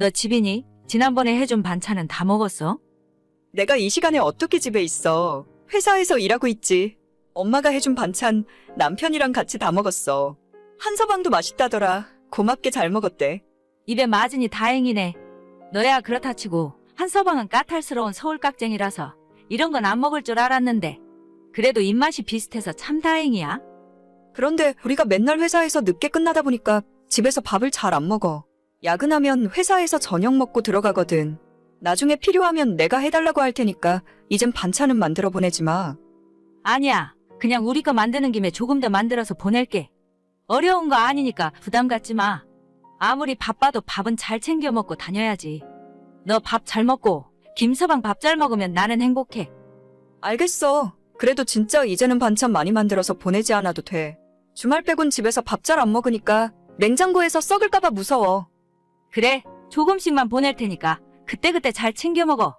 너 집이니? 지난번에 해준 반찬은 다 먹었어? 내가 이 시간에 어떻게 집에 있어? 회사에서 일하고 있지. 엄마가 해준 반찬 남편이랑 같이 다 먹었어. 한 서방도 맛있다더라. 고맙게 잘 먹었대. 입에 맞으니 다행이네. 너야 그렇다 치고 한 서방은 까탈스러운 서울 깍쟁이라서 이런 건 안 먹을 줄 알았는데 그래도 입맛이 비슷해서 참 다행이야. 그런데 우리가 맨날 회사에서 늦게 끝나다 보니까 집에서 밥을 잘 안 먹어. 야근하면 회사에서 저녁 먹고 들어가거든. 나중에 필요하면 내가 해달라고 할 테니까 이젠 반찬은 만들어 보내지 마. 아니야. 그냥 우리 거 만드는 김에 조금 더 만들어서 보낼게. 어려운 거 아니니까 부담 갖지 마. 아무리 바빠도 밥은 잘 챙겨 먹고 다녀야지. 너 밥 잘 먹고 김서방 밥 잘 먹으면 나는 행복해. 알겠어. 그래도 진짜 이제는 반찬 많이 만들어서 보내지 않아도 돼. 주말 빼곤 집에서 밥 잘 안 먹으니까 냉장고에서 썩을까봐 무서워. 그래. 조금씩만 보낼 테니까 그때그때 잘 챙겨 먹어.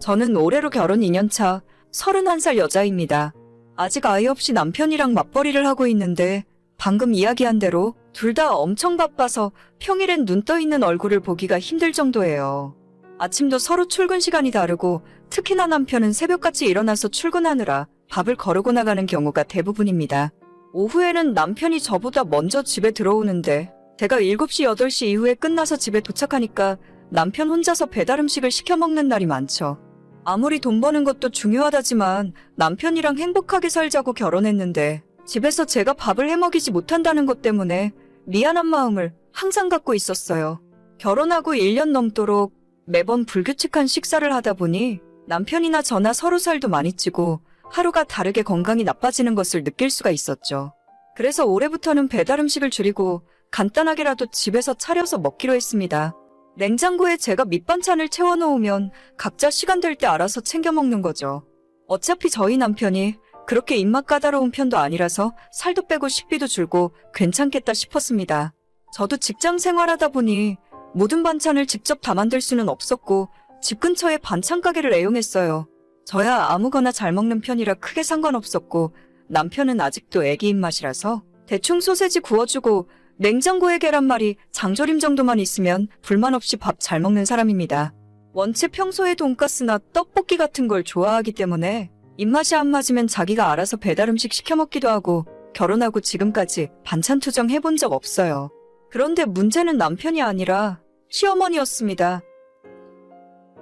저는 올해로 결혼 2년차 31살 여자입니다. 아직 아이 없이 남편이랑 맞벌이를 하고 있는데 방금 이야기한 대로 둘 다 엄청 바빠서 평일엔 눈 떠 있는 얼굴을 보기가 힘들 정도예요. 아침도 서로 출근 시간이 다르고 특히나 남편은 새벽같이 일어나서 출근하느라 밥을 거르고 나가는 경우가 대부분입니다. 오후에는 남편이 저보다 먼저 집에 들어오는데 제가 7시, 8시 이후에 끝나서 집에 도착하니까 남편 혼자서 배달 음식을 시켜 먹는 날이 많죠. 아무리 돈 버는 것도 중요하다지만 남편이랑 행복하게 살자고 결혼했는데 집에서 제가 밥을 해 먹이지 못한다는 것 때문에 미안한 마음을 항상 갖고 있었어요. 결혼하고 1년 넘도록 매번 불규칙한 식사를 하다 보니 남편이나 저나 서로 살도 많이 찌고 하루가 다르게 건강이 나빠지는 것을 느낄 수가 있었죠. 그래서 올해부터는 배달 음식을 줄이고 간단하게라도 집에서 차려서 먹기로 했습니다. 냉장고에 제가 밑반찬을 채워놓으면 각자 시간 될 때 알아서 챙겨 먹는 거죠. 어차피 저희 남편이 그렇게 입맛 까다로운 편도 아니라서 살도 빼고 식비도 줄고 괜찮겠다 싶었습니다. 저도 직장 생활하다 보니 모든 반찬을 직접 다 만들 수는 없었고 집 근처에 반찬 가게를 애용했어요. 저야 아무거나 잘 먹는 편이라 크게 상관없었고 남편은 아직도 애기 입맛이라서 대충 소세지 구워주고 냉장고에 계란말이, 장조림 정도만 있으면 불만 없이 밥 잘 먹는 사람입니다. 원체 평소에 돈가스나 떡볶이 같은 걸 좋아하기 때문에 입맛이 안 맞으면 자기가 알아서 배달 음식 시켜 먹기도 하고 결혼하고 지금까지 반찬 투정 해본 적 없어요. 그런데 문제는 남편이 아니라 시어머니였습니다.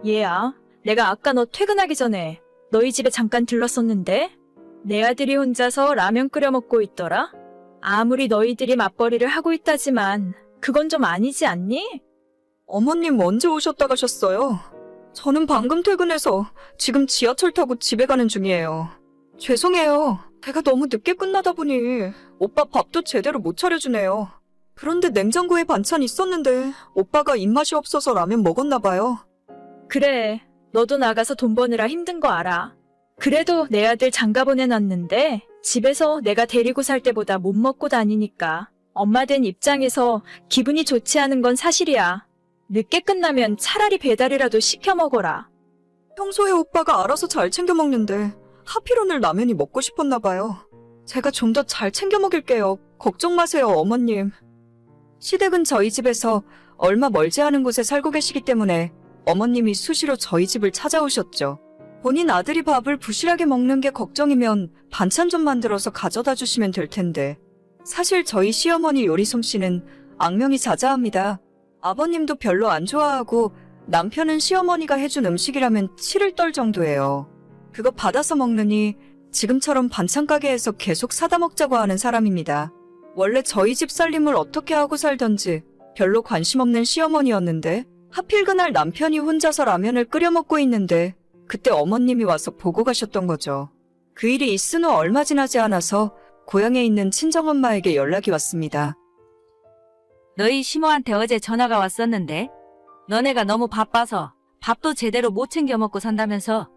얘야, 내가 아까 너 퇴근하기 전에 너희 집에 잠깐 들렀었는데 내 아들이 혼자서 라면 끓여 먹고 있더라. 아무리 너희들이 맞벌이를 하고 있다지만 그건 좀 아니지 않니? 어머님 언제 오셨다 가셨어요? 저는 방금 퇴근해서 지금 지하철 타고 집에 가는 중이에요. 죄송해요. 제가 너무 늦게 끝나다 보니 오빠 밥도 제대로 못 차려주네요. 그런데 냉장고에 반찬 있었는데 오빠가 입맛이 없어서 라면 먹었나 봐요. 그래, 너도 나가서 돈 버느라 힘든 거 알아. 그래도 내 아들 장가 보내놨는데 집에서 내가 데리고 살 때보다 못 먹고 다니니까 엄마 된 입장에서 기분이 좋지 않은 건 사실이야. 늦게 끝나면 차라리 배달이라도 시켜 먹어라. 평소에 오빠가 알아서 잘 챙겨 먹는데 하필 오늘 라면이 먹고 싶었나 봐요. 제가 좀 더 잘 챙겨 먹일게요. 걱정 마세요, 어머님. 시댁은 저희 집에서 얼마 멀지 않은 곳에 살고 계시기 때문에 어머님이 수시로 저희 집을 찾아오셨죠. 본인 아들이 밥을 부실하게 먹는 게 걱정이면 반찬 좀 만들어서 가져다 주시면 될 텐데. 사실 저희 시어머니 요리 솜씨는 악명이 자자합니다. 아버님도 별로 안 좋아하고 남편은 시어머니가 해준 음식이라면 치를 떨 정도예요. 그거 받아서 먹느니 지금처럼 반찬 가게에서 계속 사다 먹자고 하는 사람입니다. 원래 저희 집 살림을 어떻게 하고 살던지 별로 관심 없는 시어머니였는데 하필 그날 남편이 혼자서 라면을 끓여 먹고 있는데 그때 어머님이 와서 보고 가셨던 거죠. 그 일이 있은 후 얼마 지나지 않아서 고향에 있는 친정엄마에게 연락이 왔습니다. 너희 시모한테 어제 전화가 왔었는데 너네가 너무 바빠서 밥도 제대로 못 챙겨 먹고 산다면서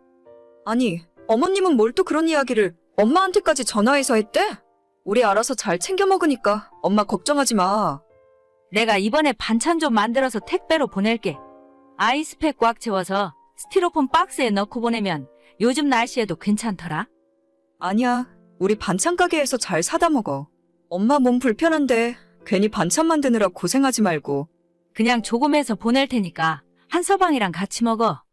아니, 어머님은 뭘 또 그런 이야기를 엄마한테까지 전화해서 했대? 우리 알아서 잘 챙겨 먹으니까 엄마 걱정하지 마. 내가 이번에 반찬 좀 만들어서 택배로 보낼게. 아이스팩 꽉 채워서 스티로폼 박스에 넣고 보내면 요즘 날씨에도 괜찮더라. 아니야, 우리 반찬 가게에서 잘 사다 먹어. 엄마 몸 불편한데 괜히 반찬 만드느라 고생하지 말고. 그냥 조금 해서 보낼 테니까 한 서방이랑 같이 먹어.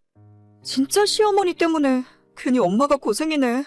진짜 시어머니 때문에 괜히 엄마가 고생이네.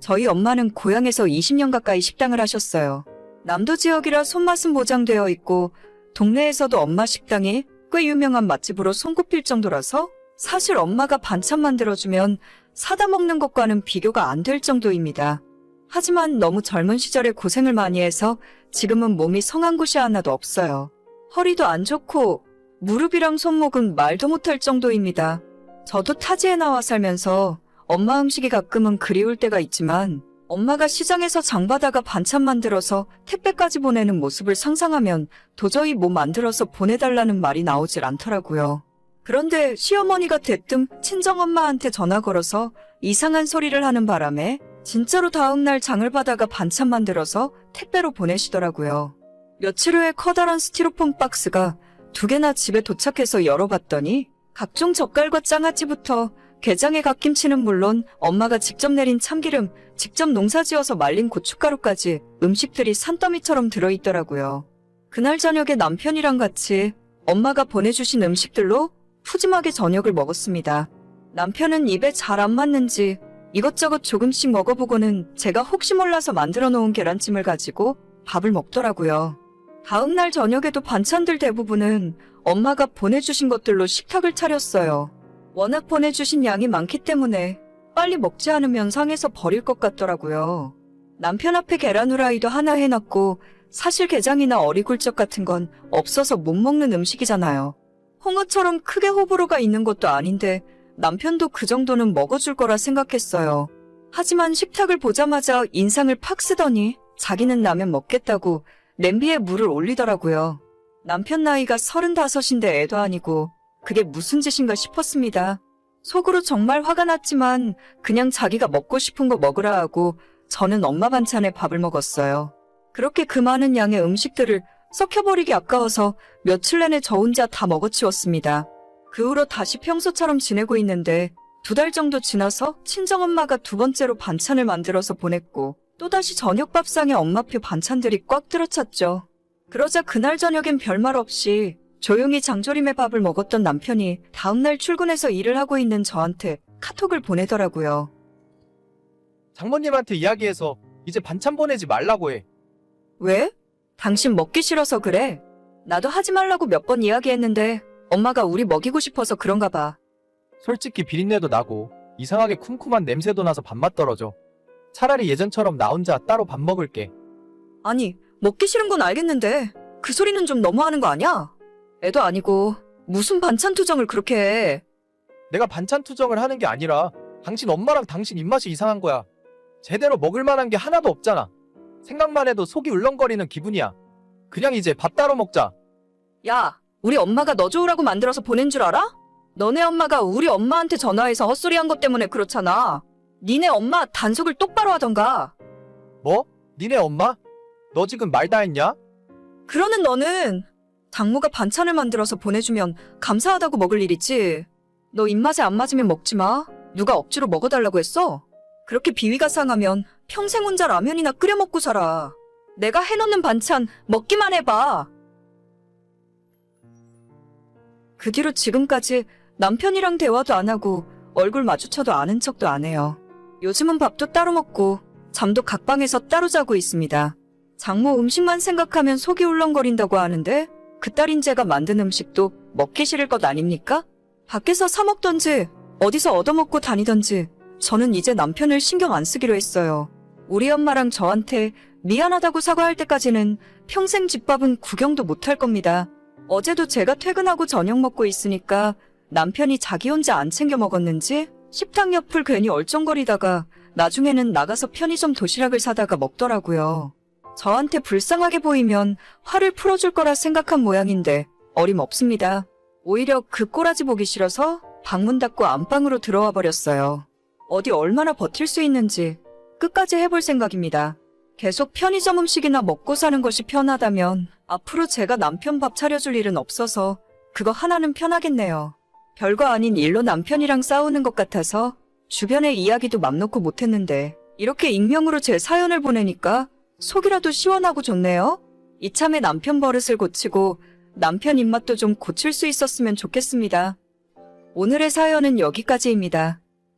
저희 엄마는 고향에서 20년 가까이 식당을 하셨어요. 남도 지역이라 손맛은 보장되어 있고 동네에서도 엄마 식당이 꽤 유명한 맛집으로 손꼽힐 정도라서 사실 엄마가 반찬 만들어주면 사다 먹는 것과는 비교가 안 될 정도입니다. 하지만 너무 젊은 시절에 고생을 많이 해서 지금은 몸이 성한 곳이 하나도 없어요. 허리도 안 좋고 무릎이랑 손목은 말도 못할 정도입니다. 저도 타지에 나와 살면서 엄마 음식이 가끔은 그리울 때가 있지만 엄마가 시장에서 장바다가 반찬 만들어서 택배까지 보내는 모습을 상상하면 도저히 뭐 만들어서 보내달라는 말이 나오질 않더라고요. 그런데 시어머니가 대뜸 친정엄마한테 전화 걸어서 이상한 소리를 하는 바람에 진짜로 다음날 장을 받아가 반찬 만들어서 택배로 보내시더라고요. 며칠 후에 커다란 스티로폼 박스가 두 개나 집에 도착해서 열어봤더니 각종 젓갈과 장아찌부터 게장에 갓김치는 물론 엄마가 직접 내린 참기름, 직접 농사지어서 말린 고춧가루까지 음식들이 산더미처럼 들어있더라고요. 그날 저녁에 남편이랑 같이 엄마가 보내주신 음식들로 푸짐하게 저녁을 먹었습니다. 남편은 입에 잘 안 맞는지 이것저것 조금씩 먹어보고는 제가 혹시 몰라서 만들어 놓은 계란찜을 가지고 밥을 먹더라고요. 다음날 저녁에도 반찬들 대부분은 엄마가 보내주신 것들로 식탁을 차렸어요. 워낙 보내주신 양이 많기 때문에 빨리 먹지 않으면 상해서 버릴 것 같더라고요. 남편 앞에 계란 후라이도 하나 해놨고 사실 게장이나 어리굴젓 같은 건 없어서 못 먹는 음식이잖아요. 홍어처럼 크게 호불호가 있는 것도 아닌데 남편도 그 정도는 먹어줄 거라 생각했어요. 하지만 식탁을 보자마자 인상을 팍 쓰더니 자기는 라면 먹겠다고 냄비에 물을 올리더라고요. 남편 나이가 서른다섯인데 애도 아니고 그게 무슨 짓인가 싶었습니다. 속으로 정말 화가 났지만 그냥 자기가 먹고 싶은 거 먹으라 하고 저는 엄마 반찬에 밥을 먹었어요. 그렇게 그 많은 양의 음식들을 썩혀버리기 아까워서 며칠 내내 저 혼자 다 먹어치웠습니다. 그 후로 다시 평소처럼 지내고 있는데 두 달 정도 지나서 친정엄마가 두 번째로 반찬을 만들어서 보냈고 또다시 저녁 밥상에 엄마표 반찬들이 꽉 들어찼죠. 그러자 그날 저녁엔 별말 없이 조용히 장조림의 밥을 먹었던 남편이 다음날 출근해서 일을 하고 있는 저한테 카톡을 보내더라고요. 장모님한테 이야기해서 이제 반찬 보내지 말라고 해. 왜? 당신 먹기 싫어서 그래? 나도 하지 말라고 몇 번 이야기했는데 엄마가 우리 먹이고 싶어서 그런가 봐. 솔직히 비린내도 나고 이상하게 쿰쿰한 냄새도 나서 밥맛 떨어져. 차라리 예전처럼 나 혼자 따로 밥 먹을게. 아니, 먹기 싫은 건 알겠는데 그 소리는 좀 너무하는 거 아니야? 애도 아니고 무슨 반찬 투정을 그렇게 해. 내가 반찬 투정을 하는 게 아니라 당신 엄마랑 당신 입맛이 이상한 거야. 제대로 먹을 만한 게 하나도 없잖아. 생각만 해도 속이 울렁거리는 기분이야. 그냥 이제 밥 따로 먹자. 야, 우리 엄마가 너 좋으라고 만들어서 보낸 줄 알아? 너네 엄마가 우리 엄마한테 전화해서 헛소리 한 것 때문에 그렇잖아. 니네 엄마 단속을 똑바로 하던가. 뭐? 니네 엄마? 너 지금 말 다 했냐? 그러는 너는 장모가 반찬을 만들어서 보내주면 감사하다고 먹을 일이지. 너 입맛에 안 맞으면 먹지 마. 누가 억지로 먹어달라고 했어? 그렇게 비위가 상하면 평생 혼자 라면이나 끓여 먹고 살아. 내가 해놓는 반찬 먹기만 해봐. 그 뒤로 지금까지 남편이랑 대화도 안 하고 얼굴 마주쳐도 아는 척도 안 해요. 요즘은 밥도 따로 먹고 잠도 각방에서 따로 자고 있습니다. 장모 음식만 생각하면 속이 울렁거린다고 하는데 그 딸인 제가 만든 음식도 먹기 싫을 것 아닙니까? 밖에서 사 먹던지 어디서 얻어먹고 다니던지 저는 이제 남편을 신경 안 쓰기로 했어요. 우리 엄마랑 저한테 미안하다고 사과할 때까지는 평생 집밥은 구경도 못할 겁니다. 어제도 제가 퇴근하고 저녁 먹고 있으니까 남편이 자기 혼자 안 챙겨 먹었는지 식당 옆을 괜히 얼쩡거리다가 나중에는 나가서 편의점 도시락을 사다가 먹더라고요. 저한테 불쌍하게 보이면 화를 풀어줄 거라 생각한 모양인데 어림없습니다. 오히려 그 꼬라지 보기 싫어서 방문 닫고 안방으로 들어와 버렸어요. 어디 얼마나 버틸 수 있는지 끝까지 해볼 생각입니다. 계속 편의점 음식이나 먹고 사는 것이 편하다면 앞으로 제가 남편 밥 차려줄 일은 없어서 그거 하나는 편하겠네요. 별거 아닌 일로 남편이랑 싸우는 것 같아서 주변에 이야기도 맘 놓고 못했는데 이렇게 익명으로 제 사연을 보내니까 속이라도 시원하고 좋네요. 이참에 남편 버릇을 고치고 남편 입맛도 좀 고칠 수 있었으면 좋겠습니다. 오늘의 사연은 여기까지입니다.